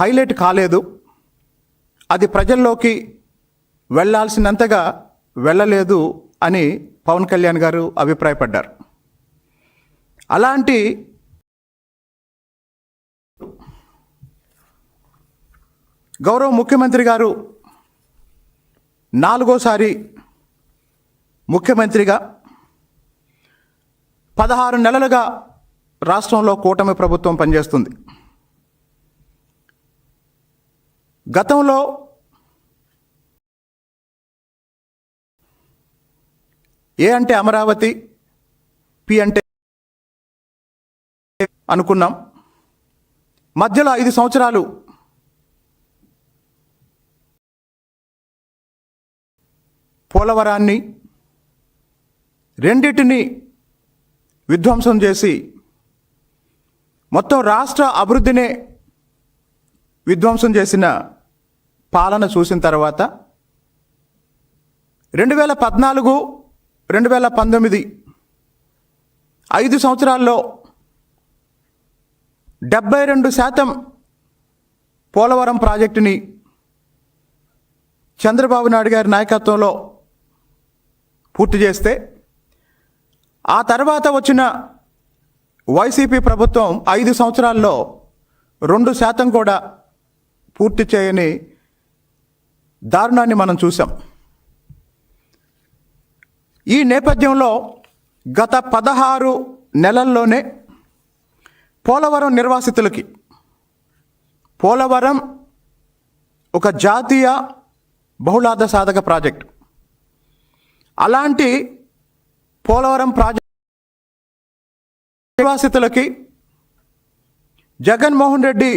Highlight కాలేదు. అది ప్రజల్లోకి వెళ్ళాల్సినంతగా వెళ్ళలేదు అని పవన్ కళ్యాణ్ గారు అభిప్రాయపడ్డారు. అలాంటి గౌరవ ముఖ్యమంత్రి గారు నాలుగోసారి ముఖ్యమంత్రిగా పదహారు నెలలుగా రాష్ట్రంలో కూటమి ప్రభుత్వం పనిచేస్తుంది. గతంలో ఏ అంటే అమరావతి పి అంటే అనుకున్నాం. మధ్యలో ఐదు సంవత్సరాలు పోలవరాన్ని రెండిటిని విధ్వంసం చేసి మొత్తం రాష్ట్ర అభివృద్ధినే విధ్వంసం చేసిన పాలన చూసిన తర్వాత రెండు వేల పద్నాలుగు రెండు వేల పంతొమ్మిది ఐదు సంవత్సరాల్లో డెబ్బై రెండు శాతం పోలవరం ప్రాజెక్టుని చంద్రబాబు నాయుడు గారి నాయకత్వంలో పూర్తి చేస్తే ఆ తర్వాత వచ్చిన వైసీపీ ప్రభుత్వం ఐదు సంవత్సరాల్లో రెండు శాతం కూడా పూర్తి చేయని దారుణాన్ని మనం చూసాం ఈ నేపథ్యంలో గత పదహారు నెలల్లోనే పోలవరం నిర్వాసితులకి పోలవరం ఒక జాతీయ బహుళార్థ సాధక ప్రాజెక్ట్. అలాంటి పోలవరం ప్రాజెక్ట్ నిర్వాసితులకి జగన్మోహన్ రెడ్డి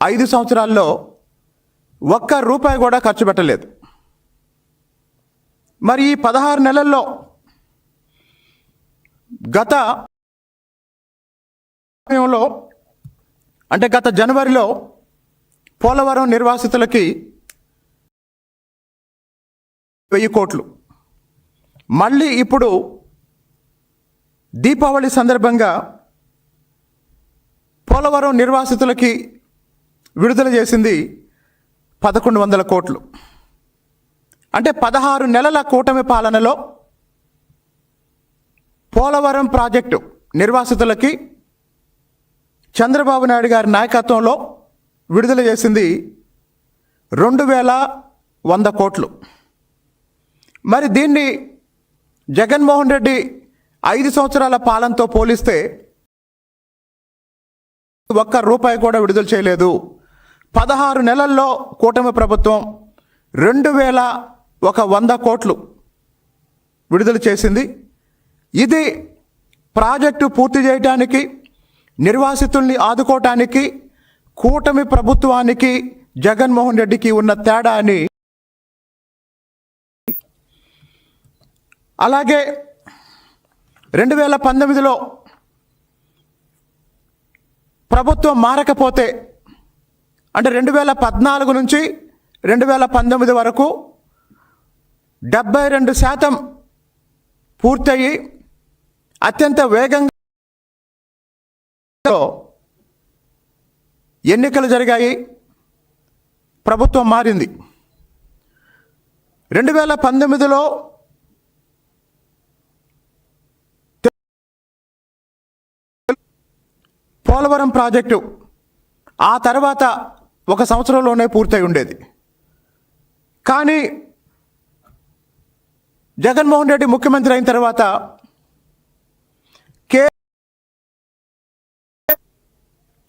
ఐదు సంవత్సరాల్లో ఒక్క రూపాయి కూడా ఖర్చు పెట్టలేదు. మరి ఈ పదహారు నెలల్లో గత సమయంలో అంటే గత జనవరిలో పోలవరం నిర్వాసితులకి వెయ్యి కోట్లు. మళ్ళీ ఇప్పుడు దీపావళి సందర్భంగా పోలవరం నిర్వాసితులకి విడుదల చేసింది పదకొండు వందల కోట్లు. అంటే పదహారు నెలల కూటమి పాలనలో పోలవరం ప్రాజెక్టు నిర్వాసితులకి చంద్రబాబు నాయుడు గారి నాయకత్వంలో విడుదల చేసింది రెండు వేల వంద కోట్లు. మరి దీన్ని జగన్మోహన్ రెడ్డి ఐదు సంవత్సరాల పాలనతో పోలిస్తే ఒక్క రూపాయి కూడా విడుదల చేయలేదు. పదహారు నెలల్లో కూటమి ప్రభుత్వం రెండు వేల ఒక వంద కోట్లు విడుదల చేసింది. ఇది ప్రాజెక్టు పూర్తి చేయడానికి నిర్వాసితుల్ని ఆదుకోవటానికి కూటమి ప్రభుత్వానికి జగన్మోహన్ రెడ్డికి ఉన్న తేడా అని అలాగే రెండు వేల పంతొమ్మిదిలో ప్రభుత్వం మారకపోతే అంటే రెండు వేల పద్నాలుగు నుంచి రెండు వేల పంతొమ్మిది వరకు డెబ్బై రెండు శాతం పూర్తయి అత్యంత వేగంగా ఎన్నికలు జరిగాయి. ప్రభుత్వం మారింది. రెండు వేల పంతొమ్మిదిలో పోలవరం ప్రాజెక్టు ఆ తర్వాత ఒక సంవత్సరంలోనే పూర్తయి ఉండేది. కానీ జగన్మోహన్ రెడ్డి ముఖ్యమంత్రి అయిన తర్వాత కే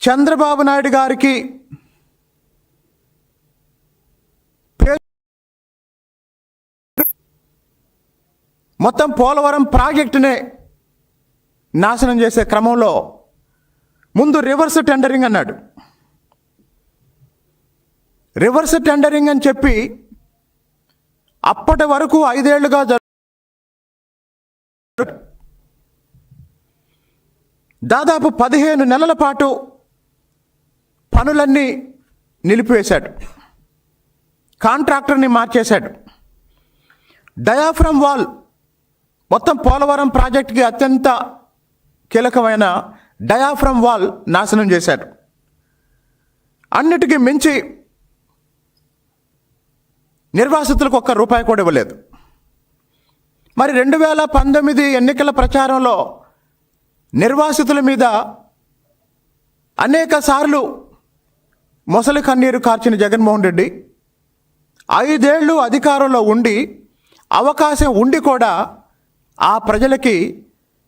చంద్రబాబు నాయుడు గారికి మొత్తం పోలవరం ప్రాజెక్టునే నాశనం చేసే క్రమంలో ముందు రివర్స్ టెండరింగ్ అన్నాడు. రివర్స్ టెండరింగ్ అని చెప్పి అప్పటి వరకు ఐదేళ్ళుగా జరు దాదాపు పదిహేను నెలల పాటు పనులన్నీ నిలిపివేశాడు. కాంట్రాక్టర్ని మార్చేశాడు. డయాఫ్రమ్ వాల్ మొత్తం పోలవరం ప్రాజెక్టుకి అత్యంత కీలకమైన డయాఫ్రమ్ వాల్ నాశనం చేశాడు అన్నిటికీ మించి నిర్వాసితులకు ఒక్క రూపాయి కూడా ఇవ్వలేదు. మరి రెండు వేల పంతొమ్మిది ఎన్నికల ప్రచారంలో నిర్వాసితుల మీద అనేక సార్లు మొసలి కన్నీరు కార్చిన జగన్మోహన్ రెడ్డి ఐదేళ్ళు అధికారంలో ఉండి అవకాశం ఉండి కూడా ఆ ప్రజలకి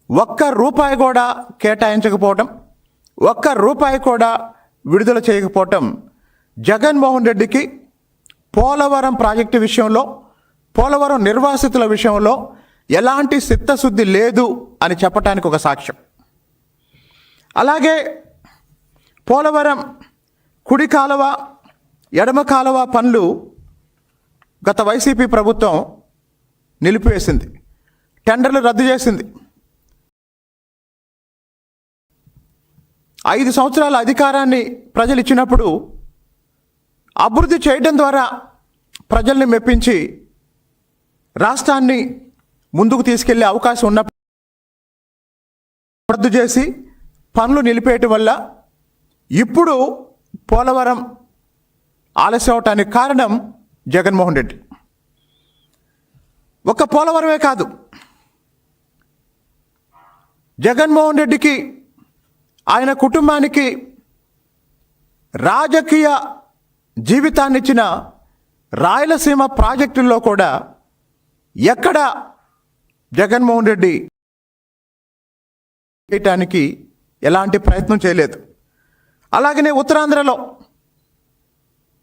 ఒక్క రూపాయి కూడా కేటాయించకపోవటం ఒక్క రూపాయి కూడా విడుదల చేయకపోవటం జగన్మోహన్ రెడ్డికి పోలవరం ప్రాజెక్టు విషయంలో పోలవరం నిర్వాసితుల విషయంలో ఎలాంటి చిత్తశుద్ధి లేదు అని చెప్పటానికి ఒక సాక్ష్యం. అలాగే పోలవరం కుడి కాలువ ఎడమ కాలువ పనులు గత వైసీపీ ప్రభుత్వం నిలిపివేసింది టెండర్లు రద్దు చేసింది. ఐదు సంవత్సరాల అధికారాన్ని ప్రజలు ఇచ్చినప్పుడు అభివృద్ధి చేయడం ద్వారా ప్రజల్ని మెప్పించి రాష్ట్రాన్ని ముందుకు తీసుకెళ్ళే అవకాశం ఉన్నప్పుడు రద్దు చేసి పనులు నిలిపేయటం వల్ల ఇప్పుడు పోలవరం ఆలస్యం అవటానికి కారణం జగన్మోహన్ రెడ్డి. ఒక్క పోలవరమే కాదు. జగన్మోహన్ రెడ్డికి ఆయన కుటుంబానికి రాజకీయ జీవితాన్నిచ్చిన రాయలసీమ ప్రాజెక్టుల్లో కూడా ఎక్కడ జగన్మోహన్ రెడ్డి చేయటానికి ఎలాంటి ప్రయత్నం చేయలేదు. అలాగనే ఉత్తరాంధ్రలో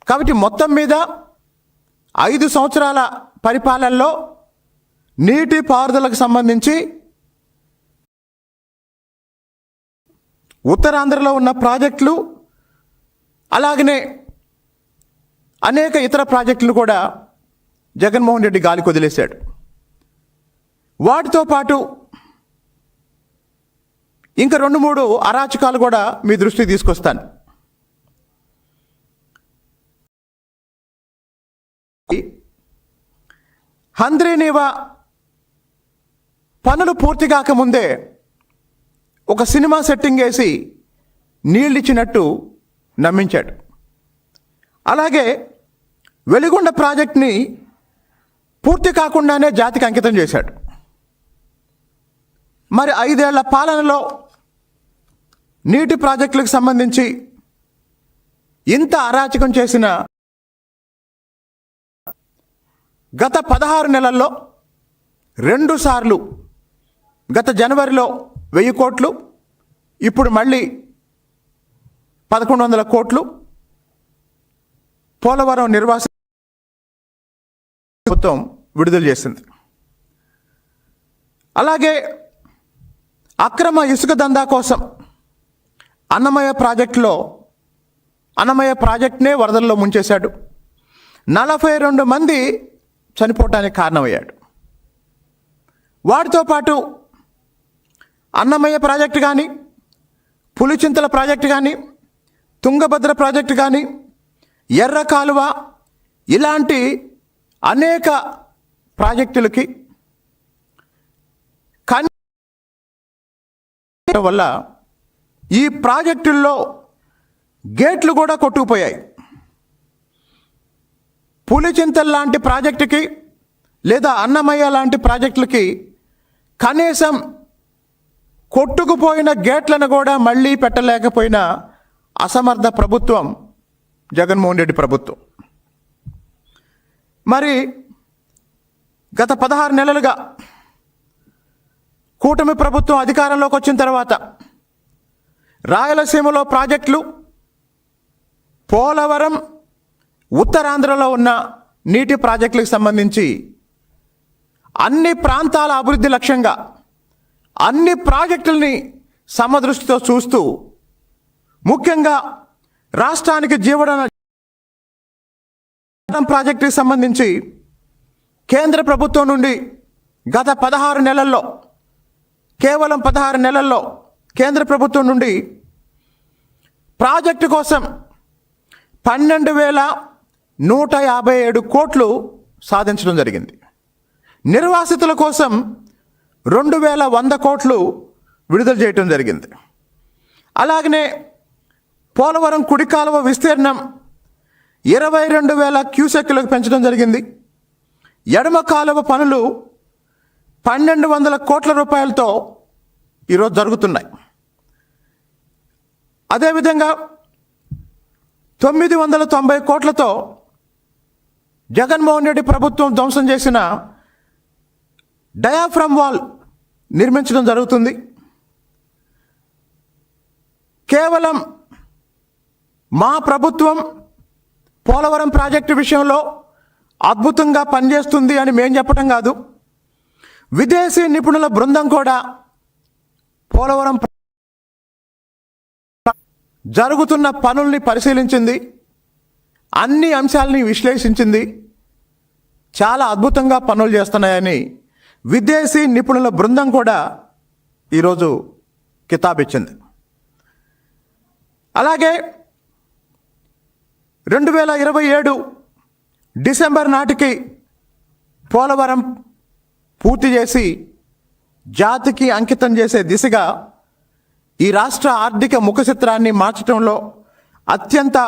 కాబట్టి మొత్తం మీద ఐదు సంవత్సరాల పరిపాలనలో నీటి పారుదలకు సంబంధించి ఉత్తరాంధ్రలో ఉన్న ప్రాజెక్టులు అలాగనే అనేక ఇతర ప్రాజెక్టులు కూడా జగన్మోహన్ రెడ్డి గాలికి వదిలేశాడు. వాటితో పాటు ఇంకా రెండు మూడు అరాచకాలు కూడా మీ దృష్టికి తీసుకొస్తాను. హంద్రీనీవా పనులు పూర్తి కాకముందే ఒక సినిమా సెట్టింగ్ వేసి నీళ్ళిచ్చినట్టు నమ్మించాడు. అలాగే వెలిగొండ ప్రాజెక్ట్ని పూర్తి కాకుండానే జాతికి అంకితం చేశాడు. మరి ఐదేళ్ళ పాలనలో నీటి ప్రాజెక్టులకు సంబంధించి ఇంత అరాచకం చేసిన గత పదహారు నెలల్లో రెండుసార్లు గత జనవరిలో వెయ్యి కోట్లు ఇప్పుడు మళ్ళీ పదకొండు వందల కోట్లు పోలవరం నిర్వాస ప్రభుత్వం విడుదల చేసింది. అలాగే అక్రమ ఇసుక దందా కోసం అన్నమయ్య ప్రాజెక్టులో అన్నమయ్య ప్రాజెక్ట్నే వరదల్లో ముంచేశాడు. నలభై రెండు మంది చనిపోవటానికి కారణమయ్యాడు. వాటితో పాటు అన్నమయ్య ప్రాజెక్టు కానీ పులిచింతల ప్రాజెక్టు కానీ తుంగభద్ర ప్రాజెక్టు కానీ ఎర్ర కాలువ ఇలాంటి అనేక ప్రాజెక్టులకి కానీ వల్ల ఈ ప్రాజెక్టుల్లో గేట్లు కూడా కొట్టుకుపోయాయి. పులిచింతల్ లాంటి ప్రాజెక్టుకి లేదా అన్నమయ్య లాంటి ప్రాజెక్టులకి కనీసం కొట్టుకుపోయిన గేట్లను కూడా మళ్ళీ పెట్టలేకపోయిన అసమర్థ ప్రభుత్వం జగన్మోహన్ రెడ్డి ప్రభుత్వం. మరి గత పదహారు నెలలుగా కూటమి ప్రభుత్వం అధికారంలోకి వచ్చిన తర్వాత రాయలసీమలో ప్రాజెక్టులు పోలవరం ఉత్తరాంధ్రలో ఉన్న నీటి ప్రాజెక్టులకు సంబంధించి అన్ని ప్రాంతాల అభివృద్ధి లక్ష్యంగా అన్ని ప్రాజెక్టుల్ని సమదృష్టితో చూస్తూ ముఖ్యంగా రాష్ట్రానికి జీవన ప్రాజెక్టుకి సంబంధించి కేంద్ర ప్రభుత్వం నుండి గత పదహారు నెలల్లో కేవలం పదహారు నెలల్లో కేంద్ర ప్రభుత్వం నుండి ప్రాజెక్టు కోసం పన్నెండు వేల నూట యాభై ఏడు కోట్లు సాధించడం జరిగింది. నిర్వాసితుల కోసం రెండు వేల వంద కోట్లు విడుదల చేయటం జరిగింది. అలాగనే పోలవరం కుడి కాలువ విస్తీర్ణం ఇరవై రెండు వేల క్యూసెక్లకు పెంచడం జరిగింది. ఎడమ కాలువ పనులు పన్నెండు వందల కోట్ల రూపాయలతో ఈరోజు జరుగుతున్నాయి. అదేవిధంగా తొమ్మిది వందల తొంభై కోట్లతో జగన్మోహన్ రెడ్డి ప్రభుత్వం ధ్వంసం చేసిన డయాఫ్రమ్ వాల్ నిర్మించడం జరుగుతుంది. కేవలం మా ప్రభుత్వం పోలవరం ప్రాజెక్టు విషయంలో అద్భుతంగా పనిచేస్తుంది అని మేం చెప్పడం కాదు. విదేశీ నిపుణుల బృందం కూడా పోలవరం జరుగుతున్న పనుల్ని పరిశీలించింది. అన్ని అంశాలని విశ్లేషించింది. చాలా అద్భుతంగా పనులు చేస్తున్నాయని విదేశీ నిపుణుల బృందం కూడా ఈరోజు కితాబిచ్చింది. అలాగే రెండు వేల ఇరవై ఏడు డిసెంబర్ నాటికి పోలవరం పూర్తి చేసి జాతికి అంకితం చేసే దిశగా ఈ రాష్ట్ర ఆర్థిక ముఖచిత్రాన్ని మార్చడంలో అత్యంత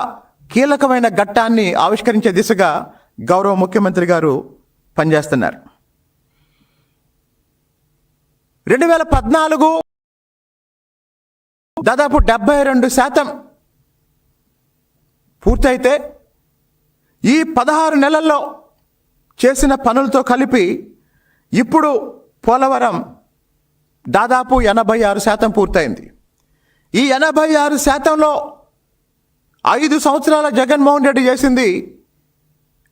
కీలకమైన ఘట్టాన్ని ఆవిష్కరించే దిశగా గౌరవ ముఖ్యమంత్రి గారు పనిచేస్తున్నారు. రెండు వేల పద్నాలుగు దాదాపు డెబ్బై రెండు శాతం పూర్తయితే ఈ పదహారు నెలల్లో చేసిన పనులతో కలిపి ఇప్పుడు పోలవరం దాదాపు ఎనభై ఆరు శాతం పూర్తయింది. ఈ ఎనభై ఆరు శాతంలో ఐదు సంవత్సరాల జగన్మోహన్ రెడ్డి చేసింది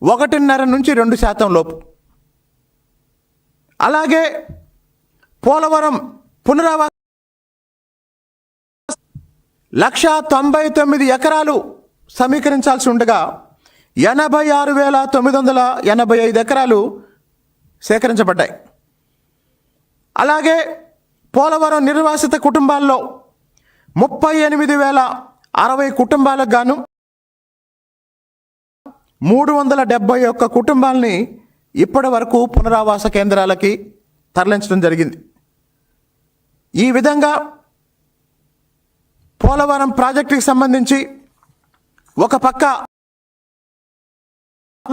ఒకటిన్నర నుంచి రెండు శాతం లోపు. అలాగే పోలవరం పునరావాస లక్ష తొంభై తొమ్మిది ఎకరాలు సమీకరించాల్సి ఉండగా ఎనభై ఆరు వేల తొమ్మిది వందల ఎనభై ఐదు ఎకరాలు సేకరించబడ్డాయి. అలాగే పోలవరం నిర్వాసిత కుటుంబాల్లో ముప్పై ఎనిమిది వేల అరవై కుటుంబాలకు గాను మూడు వందల డెబ్బై ఒక్క కుటుంబాలని ఇప్పటి వరకు పునరావాస కేంద్రాలకి తరలించడం జరిగింది. ఈ విధంగా పోలవరం ప్రాజెక్టుకి సంబంధించి ఒక పక్క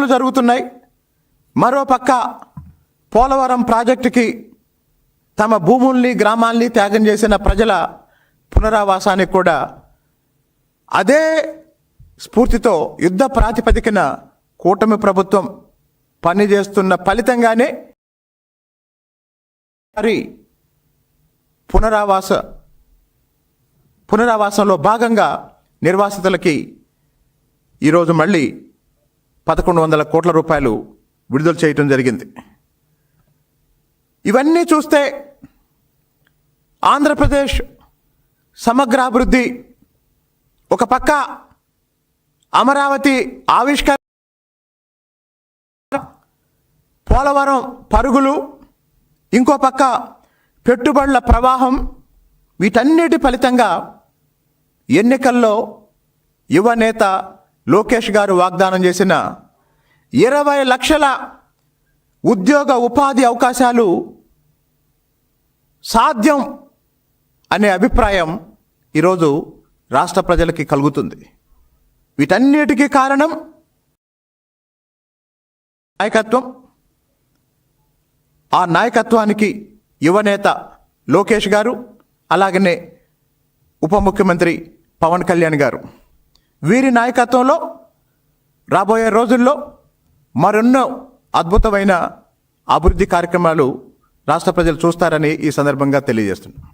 జరుగుతున్నాయి మరో పక్క పోలవరం ప్రాజెక్టుకి తమ భూముల్ని గ్రామాల్ని త్యాగం చేసిన ప్రజల పునరావాసానికి కూడా అదే స్ఫూర్తితో యుద్ధ ప్రాతిపదికన కూటమి ప్రభుత్వం పనిచేస్తున్న ఫలితంగానే వారి పునరావాస పునరావాసంలో భాగంగా నిర్వాసితులకి ఈరోజు మళ్ళీ పదకొండు వందల కోట్ల రూపాయలు విడుదల చేయటం జరిగింది. ఇవన్నీ చూస్తే ఆంధ్రప్రదేశ్ సమగ్రాభివృద్ధి ఒక పక్క అమరావతి ఆవిష్కరణ పోలవరం పరుగులు ఇంకో పక్క పెట్టుబడుల ప్రవాహం వీటన్నిటి ఫలితంగా ఎన్నికల్లో యువ నేత లోకేష్ గారు వాగ్దానం చేసిన ఇరవై లక్షల ఉద్యోగ ఉపాధి అవకాశాలు సాధ్యం అనే అభిప్రాయం ఈరోజు రాష్ట్ర ప్రజలకి కలుగుతుంది. వీటన్నిటికీ కారణం నాయకత్వం. ఆ నాయకత్వానికి యువనేత లోకేష్ గారు అలాగనే ఉప ముఖ్యమంత్రి పవన్ కళ్యాణ్ గారు. వీరి నాయకత్వంలో రాబోయే రోజుల్లో మరెన్నో అద్భుతమైన అభివృద్ధి కార్యక్రమాలు రాష్ట్ర ప్రజలు చూస్తారని ఈ సందర్భంగా తెలియజేస్తున్నాను